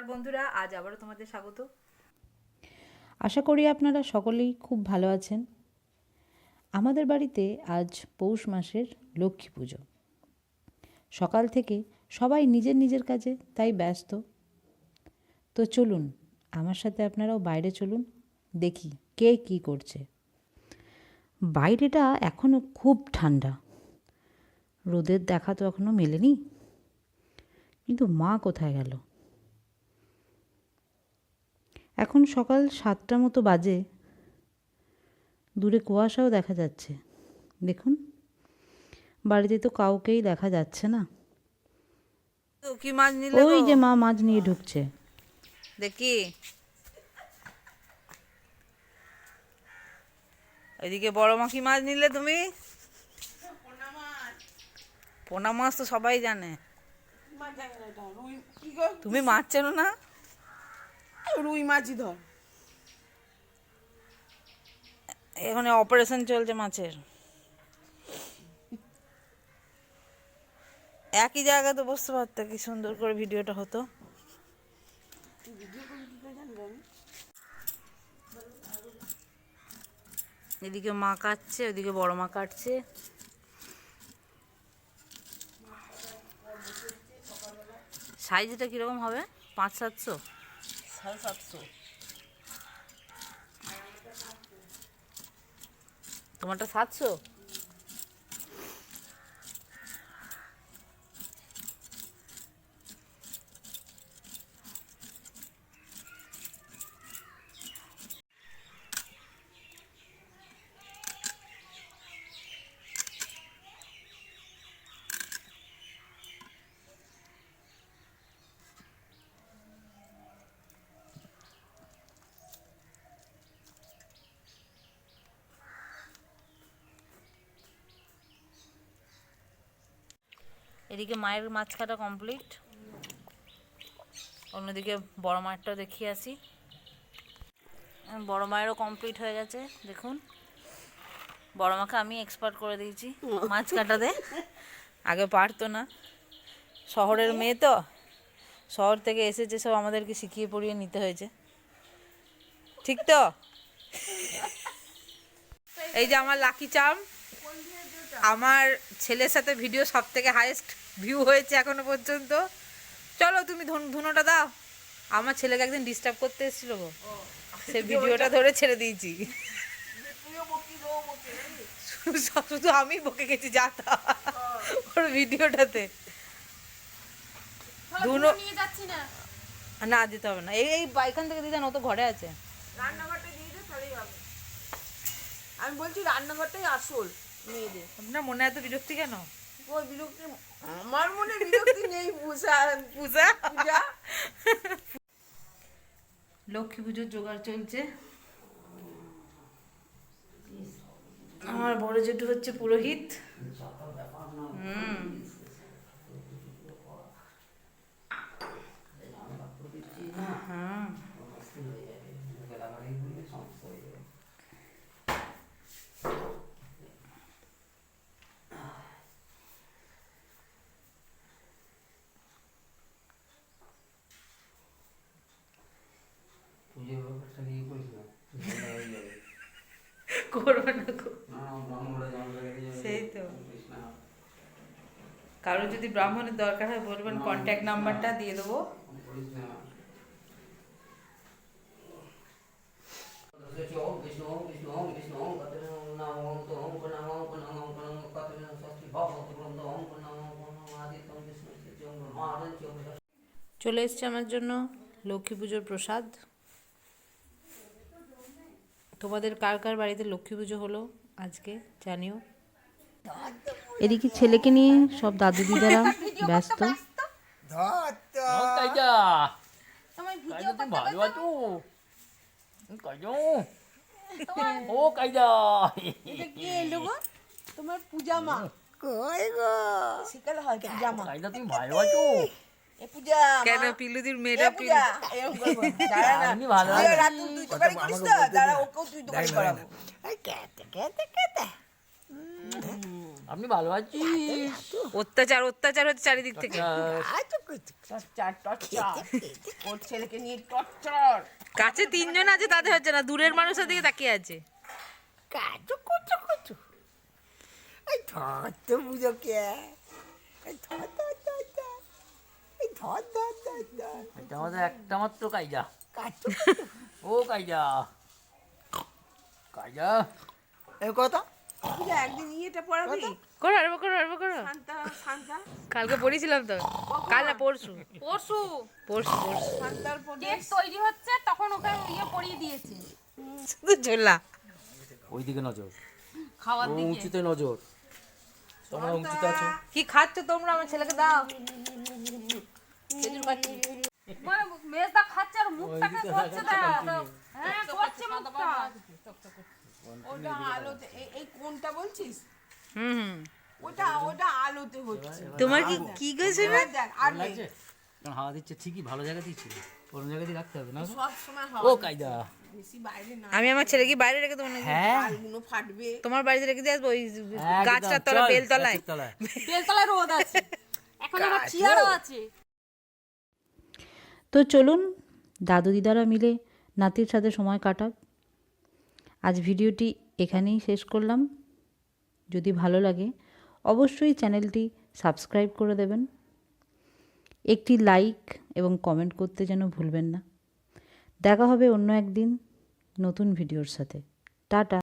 নমস্কার বন্ধুরা, আজ আবারও তোমাদের স্বাগত। আশা করি আপনারা সকলেই খুব ভালো আছেন। আমাদের বাড়িতে আজ পৌষ মাসের লক্ষ্মী পুজো। সকাল থেকে সবাই নিজের নিজের কাজে তাই ব্যস্ত। তো চলুন, আমার সাথে আপনারাও বাইরে চলুন, দেখি কে কি করছে। বাইরেটা এখনও খুব ঠান্ডা। রোদের দেখা তো এখনও মেলেনি। কিন্তু মা কোথায় গেল? এখন সকাল সাতটা মতো বাজে। দূরে কুয়াশাও দেখা যাচ্ছে। দেখুন বাড়িতে তো কাউকেই দেখা যাচ্ছে না। তো মাছ নিলে ওই যে মা মাছ নিয়ে ঢুকছে। দেখি। ওইদিকে বড় মা কি মাছ নিলে তুমি? পোনা মাছ। তো সবাই জানে। তুমি মাছ চেনো না? রুই মাছই ধর। এখানে অপারেশন চলছে মাছের। একই জায়গাতে বসতে পারতো, কি সুন্দর করে ভিডিওটা হতো। এদিকে মা কাটছে, ওদিকে বড় মা কাটছে। সাইজটা কীরকম হবে? পাঁচ সাতশো? সাড়ে সাতশো। তোমারটা সাতশো? এদিকে মায়ের মাছ কাটা কমপ্লিট অন্যদিকে বড় মায়েরটাও দেখিয়ে আসি। বড় মায়েরও কমপ্লিট হয়ে গেছে, দেখুন। বড় মাকে আমি এক্সপার্ট করে দিয়েছি মাছ কাটাতে আগে পারতো না। শহরের মেয়ে তো। শহর থেকে এসেছে, সব আমাদেরকে শিখিয়ে পড়িয়ে নিতে হয়েছে। ঠিক তো? এই যে আমার লাকি চাম। আমার ছেলের সাথে ভিডিও সব থেকে হাইয়েস্ট ভিউ হয়েছে এখনও পর্যন্ত। চলো তুমি ধুন- ধুনোটা দাও। আমার ছেলেকে একদিন ডিস্টার্ব করতে এসেছিল গো। সে ভিডিওটা ধরে ছেড়ে দিয়েছি। শুধু- আমি বকে গেছি যা ওর ভিডিওটাতে ধুনো না। না দিতে হবে না। এই এই থেকে দিদান ও তো ঘরে আছে। রান্নাঘরটা দিয়ে দে তাহলেই আমি বলছি রান্নাঘরটাই আসল। মেয়েদের। আপনার মনে এত বিরক্তি কেন? ওই বিরক্তি আমার মনে বিরক্তি নেই পূজা পূজা? পূজা। লক্ষ্মী পুজোর জোগাড় চলছে। আমার বড় জেঠু হচ্ছে পুরোহিত। হুম হ্যাঁ পুজোর ব্যাপারটা নিয়ে করিস না ঝামেলা হয়ে যাবে। করব না গো। না, না, ব্রাহ্মণরা ঝামেলা লেগে যাবে। সেই তো। করিস না। কারও যদি ব্রাহ্মণের দরকার হয় বলবেন কন্ট্যাক্ট নাম্বারটা দিয়ে দেবো। চলে এসছে আমার জন্য লক্ষ্মী পুজোর প্রসাদ। তোমাদের কার কার বাড়িতে লক্ষ্মী পুজো হলো আজকে জানিও। এদিকে ছেলেকে নিয়ে সব দাদু দিদারা ব্যস্ত। তুমি ভালো ও কাইদা তোমার পূজা মা কই গো? শিকালে হয় পূজা মা কাইদা তুমি ভালো আছো। এ পূজা কেন পিলুদির মেয়েটা পূজা দাঁড়া না। ভালো তুই রাত তুই দোকানি করিস তো? দাঁড়া ওকেও তুই দোকানি করাবো। আপনি ভালো আছিস? অত্যাচার অত্যাচার হচ্ছে চারিদিক থেকে। ওর ছেলেকে নিয়ে টর্চার। কাছে তিনজন আছে তাদের হচ্ছে না। দূরের মানুষের দিকে তাকিয়ে আছে। কাজু কুচু কুচু এই ধর তো বুঝো কে এই ধর ধর ধর ধর। এই ধর ধর ধর ধর। এটা আমাদের একটা মাত্র কাইজা কাজু ও কাইজা কাইজা এই কথা। পূজা একদিন ইয়েটা পড়াবি করো আরম্ভ করো আরম্ভ করো। শান্তা শান্তা? কালকে পড়েছিলাম তো। কাল না পরশু? পরশু। পরশু পরশু। শান্তার কেক তৈরি হচ্ছে তখন ওকে ইয়ে পরিয়ে দিয়েছে। শুধু ঝোলা। ওই দিকে নজর। খাওয়ার ও দিকে। উঁচুতে নজর। তোমরা উঁচুতে আছো? কি খাচ্ছ তোমরা? আমার ছেলেকে দাও। মানে মেজদা খাচ্ছে আর মুখটাকে করছে দেখ। হ্যাঁ করছে মুখটা। ওটা আলোতে এই- এই কোনটা বলছিস? হুম হুম। ওটা ওটা আলোতে হচ্ছে। তোমার কি কি গেছে না আর লাগছে? কারণ হাওয়া দিচ্ছে ঠিকই ভালো জায়গাতেই ছিল জায়গাতেই রাখতে হবে না সব সময় ও হাওয়া কাইদা বেশি বাইরে না। আমি আমার ছেলেকে বাইরে রেখে দেবো নাকি? হ্যাঁ। ডালগুলো ফাটবে। তোমার বাড়িতে রেখে দিয়ে আসব ওই গাছটার তলায় বেলতলায়। বেলতলায় রোদ আছে। এখন আবার চেয়ারও আছে। তো চলুন দাদু দিদারা মিলে নাতির সাথে সময় কাটাক। আজ ভিডিওটি এখানেই শেষ করলাম। যদি ভালো লাগে, অবশ্যই চ্যানেলটি সাবস্ক্রাইব করে দেবেন। একটি লাইক এবং কমেন্ট করতে যেন ভুলবেন না। দেখা হবে অন্য একদিন নতুন ভিডিওর সাথে। টাটা।